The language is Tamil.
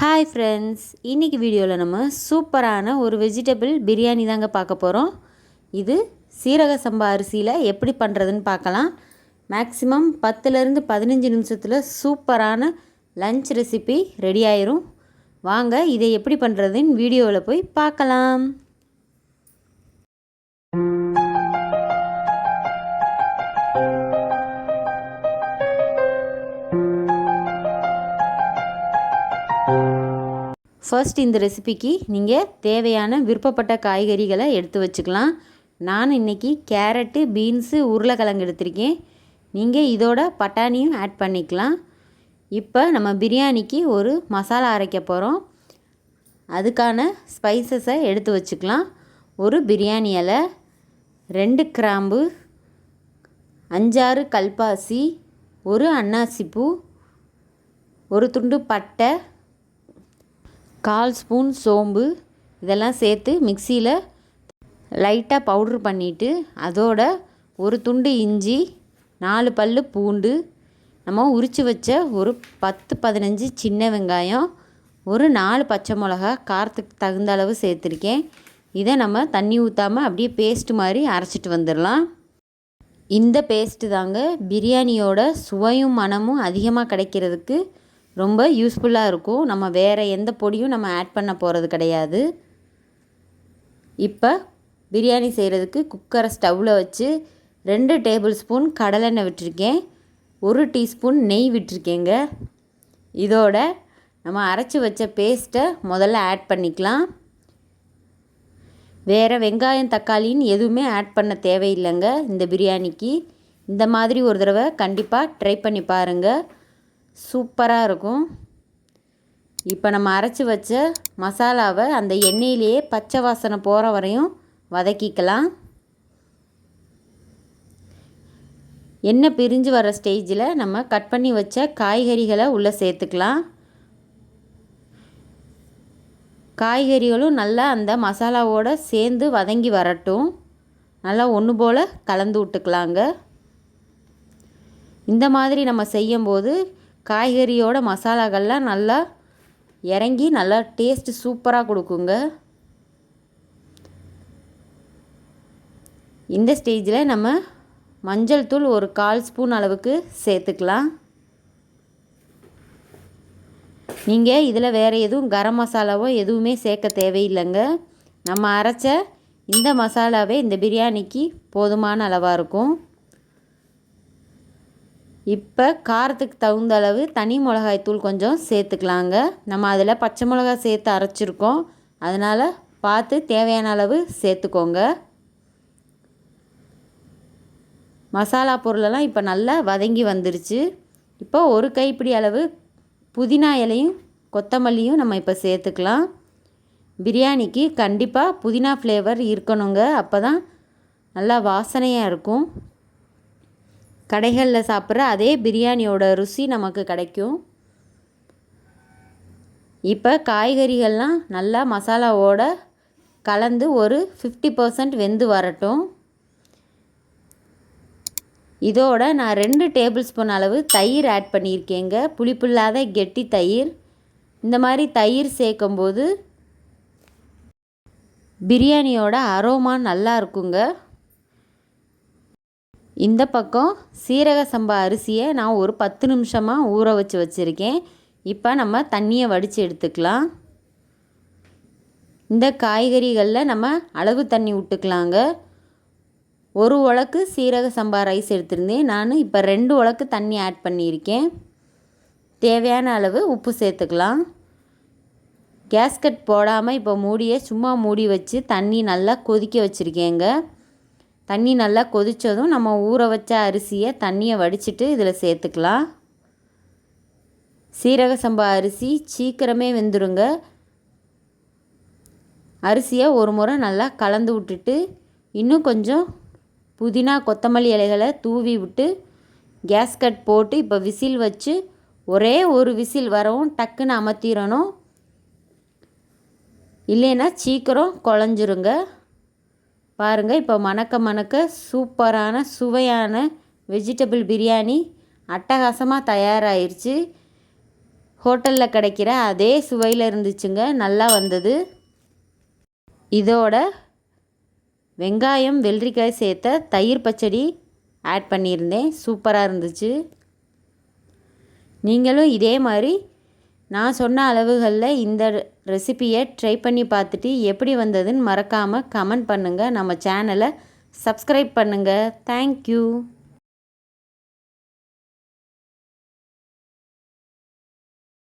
ஹாய் ஃப்ரெண்ட்ஸ் இன்றைக்கி வீடியோவில் நம்ம சூப்பரான ஒரு வெஜிடபிள் பிரியாணி தாங்க பார்க்க போகிறோம் இது சீரக சம்பா அரிசியில் எப்படி பண்ணுறதுன்னு பார்க்கலாம். மேக்ஸிமம் பத்துலேருந்து பதினஞ்சு நிமிஷத்தில் சூப்பரான லஞ்ச் ரெசிபி ரெடி ஆயிரும். வாங்க இதை எப்படி பண்ணுறதுன்னு வீடியோவில் போய் பார்க்கலாம். ஃபர்ஸ்ட் இந்த ரெசிபிக்கு நீங்கள் தேவையான விருப்பப்பட்ட காய்கறிகளை எடுத்து வச்சுக்கலாம். நான் இன்றைக்கி கேரட்டு பீன்ஸு உருளைக்கிழங்கு எடுத்திருக்கேன். நீங்கள் இதோட பட்டாணியும் ஆட் பண்ணிக்கலாம். இப்போ நம்ம பிரியாணிக்கு ஒரு மசாலா அரைக்க போகிறோம் அதுக்கான ஸ்பைசஸை எடுத்து வச்சுக்கலாம். ஒரு பிரியாணி இலை ரெண்டு கிராம்பு அஞ்சாறு கல்பாசி ஒரு அன்னாசிப்பூ ஒரு துண்டு பட்டை கால் ஸ்பூன் சோம்பு இதெல்லாம் சேர்த்து மிக்சியில் லைட்டாக பவுட்ரு பண்ணிவிட்டு அதோட ஒரு துண்டு இஞ்சி நாலு பல் பூண்டு நம்ம உரித்து வச்ச ஒரு பத்து பதினஞ்சு சின்ன வெங்காயம் ஒரு நாலு பச்சை மிளகா காரத்துக்கு தகுந்த அளவு சேர்த்துருக்கேன். இதை நம்ம தண்ணி ஊற்றாமல் அப்படியே பேஸ்ட் மாதிரி அரைச்சிட்டு வந்துடலாம். இந்த பேஸ்ட்டு தாங்க பிரியாணியோட சுவையும் மனமும் அதிகமாக கிடைக்கிறதுக்கு ரொம்ப யூஸ்ஃபுல்லாக இருக்கும். நம்ம வேறு எந்த பொடியும் நம்ம ஆட் பண்ண போகிறது கிடையாது. இப்போ பிரியாணி செய்கிறதுக்கு குக்கரை ஸ்டவ்வில் வச்சு ரெண்டு டேபிள் ஸ்பூன் கடலெண்ணெய் விட்டுருக்கேன். ஒரு டீஸ்பூன் நெய் விட்டுருக்கேங்க. இதோட நம்ம அரைச்சி வச்ச பேஸ்ட்டை முதல்ல ஆட் பண்ணிக்கலாம். வேறு வெங்காயம் தக்காளின்னு எதுவுமே ஆட் பண்ண தேவையில்லைங்க இந்த பிரியாணிக்கு. இந்த மாதிரி ஒரு தடவை கண்டிப்பாக ட்ரை பண்ணி பாருங்கள் சூப்பராக இருக்கும். இப்போ நம்ம அரைச்சி வச்ச மசாலாவை அந்த எண்ணெயிலேயே பச்சை வாசனை போகிற வரையும் வதக்கிக்கலாம். எண்ணெய் பிரிஞ்சு வர ஸ்டேஜில் நம்ம கட் பண்ணி வச்ச காய்கறிகளை உள்ளே சேர்த்துக்கலாம். காய்கறிகளும் நல்லா அந்த மசாலாவோடு சேர்ந்து வதங்கி வரட்டும். நல்லா ஒன்று போல் கலந்து விட்டுக்கலாங்க. இந்த மாதிரி நம்ம செய்யும்போது காய்கறியோட மசாலாக்கள்லாம் நல்லா இறங்கி நல்லா டேஸ்ட்டு சூப்பராக கொடுக்குங்க. இந்த ஸ்டேஜில் நம்ம மஞ்சள் தூள் ஒரு கால் ஸ்பூன் அளவுக்கு சேர்த்துக்கலாம். நீங்கள் இதில் வேறு எதுவும் கரம் மசாலாவோ எதுவுமே சேர்க்க தேவையில்லைங்க. நம்ம அரைச்ச இந்த மசாலாவே இந்த பிரியாணிக்கு போதுமான அளவாக இருக்கும். இப்போ காரத்துக்கு தகுந்த அளவு தனி மிளகாய் தூள் கொஞ்சம் சேர்த்துக்கலாங்க. நம்ம அதில் பச்சை மிளகாய் சேர்த்து அரைச்சிருக்கோம். அதனால் பார்த்து தேவையான அளவு சேர்த்துக்கோங்க. மசாலா பொருளெல்லாம் இப்போ நல்லா வதங்கி வந்துருச்சு. இப்போ ஒரு கைப்பிடி அளவு புதினா இலையும் கொத்தமல்லியும் நம்ம இப்போ சேர்த்துக்கலாம். பிரியாணிக்கு கண்டிப்பாக புதினா ஃப்ளேவர் இருக்கணுங்க. அப்போ தான் நல்லா வாசனையாக இருக்கும். கடைகளில் சாப்பிட்ற அதே பிரியாணியோட ருசி நமக்கு கிடைக்கும். இப்போ காய்கறிகள்லாம் நல்லா மசாலாவோட கலந்து ஒரு ஃபிஃப்டி பர்சன்ட் வெந்து வரட்டும். இதோட நான் ரெண்டு டேபிள் ஸ்பூன் அளவு தயிர் ஆட் பண்ணியிருக்கேங்க. புளிப்புல்லாத கெட்டி தயிர். இந்த மாதிரி தயிர் சேர்க்கும்போது பிரியாணியோட அரோமா நல்லா இருக்குங்க. இந்த பக்கம் சீரக சம்பா அரிசியை நான் ஒரு பத்து நிமிஷமாக ஊற வச்சு வச்சுருக்கேன். இப்போ நம்ம தண்ணியை வடித்து எடுத்துக்கலாம். இந்த காய்கறிகளில் நம்ம அளவு தண்ணி விட்டுக்கலாங்க ஒரு உலக்கு சீரக சம்பா ரைஸ் எடுத்திருந்தேன். நான் இப்போ ரெண்டு உலக்கு தண்ணி ஆட் பண்ணியிருக்கேன். தேவையான அளவு உப்பு சேர்த்துக்கலாம். கேஸ்கட் போடாமல் இப்போ மூடியை சும்மா மூடி வச்சு தண்ணி நல்லா கொதிக்க வச்சுருக்கேங்க. தண்ணி நல்லா கொதித்ததும் நம்ம ஊற வச்ச அரிசியை தண்ணியை வடிச்சிட்டு இதில் சேர்த்துக்கலாம். சீரக சம்பா அரிசி சீக்கிரமே வெந்துருங்க. அரிசியை ஒரு முறை நல்லா கலந்து விட்டுட்டு இன்னும் கொஞ்சம் புதினா கொத்தமல்லி இலைகளை தூவி விட்டு கேஸ் கட் போட்டு இப்போ விசில் வச்சு ஒரே ஒரு விசில் வரவும் டக்குன்னு அமர்த்திடணும். இல்லைன்னா சீக்கிரம் குழஞ்சிருங்க. பாருங்கள் இப்போ மணக்க மணக்க சூப்பரான சுவையான வெஜிடபிள் பிரியாணி அட்டகாசமாக தயாராகிருச்சு ஹோட்டலில் கிடைக்கிற அதே சுவையில் இருந்துச்சுங்க நல்லா வந்தது. இதோட வெங்காயம் வெள்ளரிக்காய் சேர்த்த தயிர் பச்சடி ஆட் பண்ணியிருந்தேன் சூப்பராக இருந்துச்சு. நீங்களும் இதே மாதிரி நான் சொன்ன அளவுகளில் இந்த ரெசிப்பியை ட்ரை பண்ணி பார்த்துட்டு எப்படி வந்ததுன்னு மறக்காமல் கமெண்ட் பண்ணுங்கள் நம்ம சேனலை சப்ஸ்கிரைப் பண்ணுங்கள் தேங்க்யூ